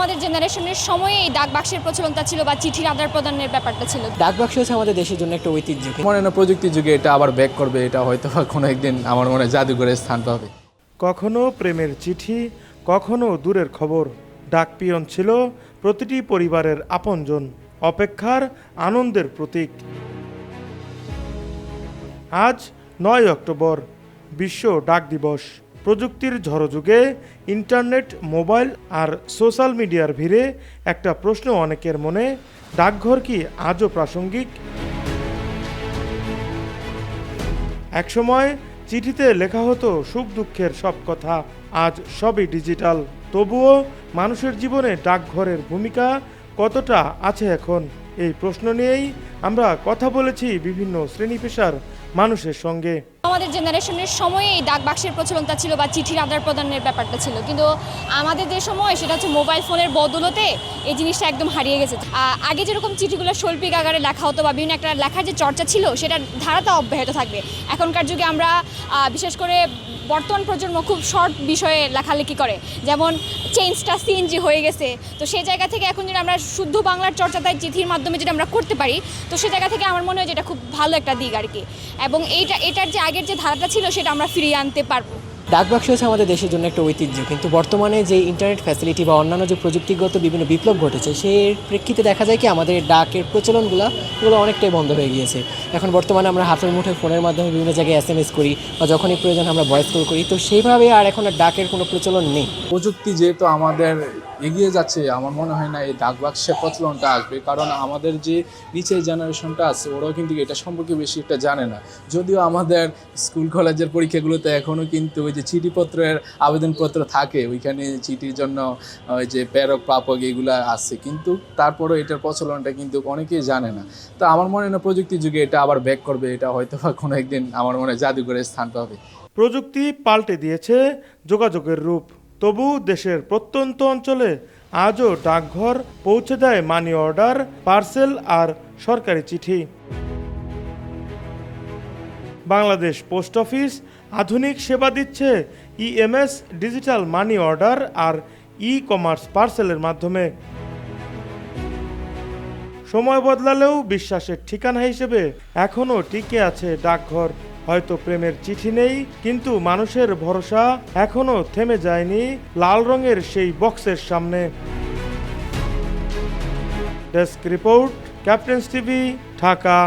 আমাদের জেনারেশনের সময়ে এই ডাক বাক্সের প্রচলনটা ছিল বা চিঠির আদান প্রদানের ব্যাপারটা ছিল। ডাক বাক্স হচ্ছে আমাদের দেশের জন্য একটা ঐতিহ্য। মনে হয় না প্রযুক্তির যুগে এটা আবার ব্যাক করবে এটা হয়তো কোনো একদিন আমার মনে হয় জাদুঘরের স্থান পাবে। কখনো প্রেমের চিঠি কখনো দূরের খবর। ডাকপিয়ন ছিল প্রতিটি পরিবারের আপনজন অপেক্ষার আনন্দের প্রতীক। আজ নয় অক্টোবর বিশ্ব ডাক দিবস। প্রযুক্তির ঝড়যুগে ইন্টারনেট, মোবাইল আর সোশ্যাল মিডিয়ার ভিড়ে একটা প্রশ্ন অনেকের মনে, ডাকঘর কি আজও প্রাসঙ্গিক? একসময় চিঠিতে লেখা হতো, সুখ দুঃখের সব কথা, আজ সবই ডিজিটাল। তবুও মানুষের জীবনে ডাকঘরের ভূমিকা কতটা আছে এখন? এই প্রশ্ন নিয়েই আমরা কথা বলেছি বিভিন্ন শ্রেণি পেশার মানুষের সঙ্গে। আমাদের জেনারেশনের সময়ে এই ডাক বাক্সের প্রচলনটা ছিল বা চিঠির আদান প্রদানের ব্যাপারটা ছিল। কিন্তু আমাদের যে সময়, সেটা হচ্ছে মোবাইল ফোনের বদলতে এই জিনিসটা একদম হারিয়ে গেছে। আগে যেরকম চিঠিগুলো শৈল্পিক আকারে লেখা হতো বা বিভিন্ন একটা লেখার যে চর্চা ছিল, সেটার ধারাটা অব্যাহত থাকবে। এখনকার যুগে আমরা বিশেষ করে বর্তমান প্রজন্ম খুব শর্ট বিষয়ে লেখালেখি করে। যেমন চেঞ্জটা সিএনজি হয়ে গেছে। তো সেই জায়গা থেকে এখন যদি আমরা শুদ্ধ বাংলার চর্চা তাই চিঠির মাধ্যমে যদি আমরা করতে পারি তো সে জায়গা থেকে আমার মনে হয় যে এটা খুব ভালো একটা দিক আর কি। এবং এইটা এটার যে আগের যে ধারাটা ছিল সেটা আমরা ফিরিয়ে আনতে পারব। ডাক বাক্স হচ্ছে আমাদের দেশের জন্য একটা ঐতিহ্য কিন্তু বর্তমানে যে ইন্টারনেট ফ্যাসিলিটি বা অন্যান্য যে প্রযুক্তিগত বিভিন্ন বিপ্লব ঘটেছে সেই প্রেক্ষিতে দেখা যায় কি আমাদের ডাকের প্রচলনগুলো এগুলো অনেকটাই বন্ধ হয়ে গিয়েছে। এখন বর্তমানে আমরা হাতের মুঠোয় ফোনের মাধ্যমে বিভিন্ন জায়গায় এস এম এস করি বা যখনই প্রয়োজন আমরা ভয়েস কল করি তো সেইভাবে আর এখন আর ডাকের কোনো প্রচলন নেই। প্রযুক্তি যেহেতু আমাদের এগিয়ে যাচ্ছে, আমার মনে হয় না এই ডাক বাক্সের প্রচলনটা আসবে। কারণ আমাদের যে নিচের জেনারেশনটা আছে, ওরাও কিন্তু এটা সম্পর্কে বেশি একটা জানে না। যদিও আমাদের স্কুল, কলেজের পরীক্ষাগুলোতে এখনও কিন্তু ওই যে চিঠিপত্রের আবেদনপত্র থাকে, ওইখানে চিঠির জন্য ওই যে প্রেরক, প্রাপক এগুলো আছে। কিন্তু তারপরেও এটার প্রচলনটা কিন্তু অনেকেই জানে না। তো আমার মনে হয় না প্রযুক্তির যুগে এটা আবার ব্যাক করবে, এটা হয়তো বা কোনো একদিন আমার মনে হয় জাদুঘরের স্থান পাবে। প্রযুক্তি পাল্টে দিয়েছে যোগাযোগের রূপ। তবু দেশের প্রত্যন্ত অঞ্চলে আজও ডাকঘর পৌঁছে দেয় মানি অর্ডার, পার্সেল আর সরকারি চিঠি। বাংলাদেশ পোস্ট অফিস আধুনিক সেবা দিচ্ছে ইএমএস ডিজিটাল মানি অর্ডার আর ই কমার্স পার্সেলের মাধ্যমে। সময় বদলালেও বিশ্বাসের ঠিকানা হিসেবে এখনও টিকে আছে ডাকঘর। হয়তো প্রেমের চিঠি নেই, কিন্তু মানুষের ভরসা এখনও থেমে যায়নি লাল রঙের সেই বক্সের সামনে। Desk report, captains TV, Dhaka.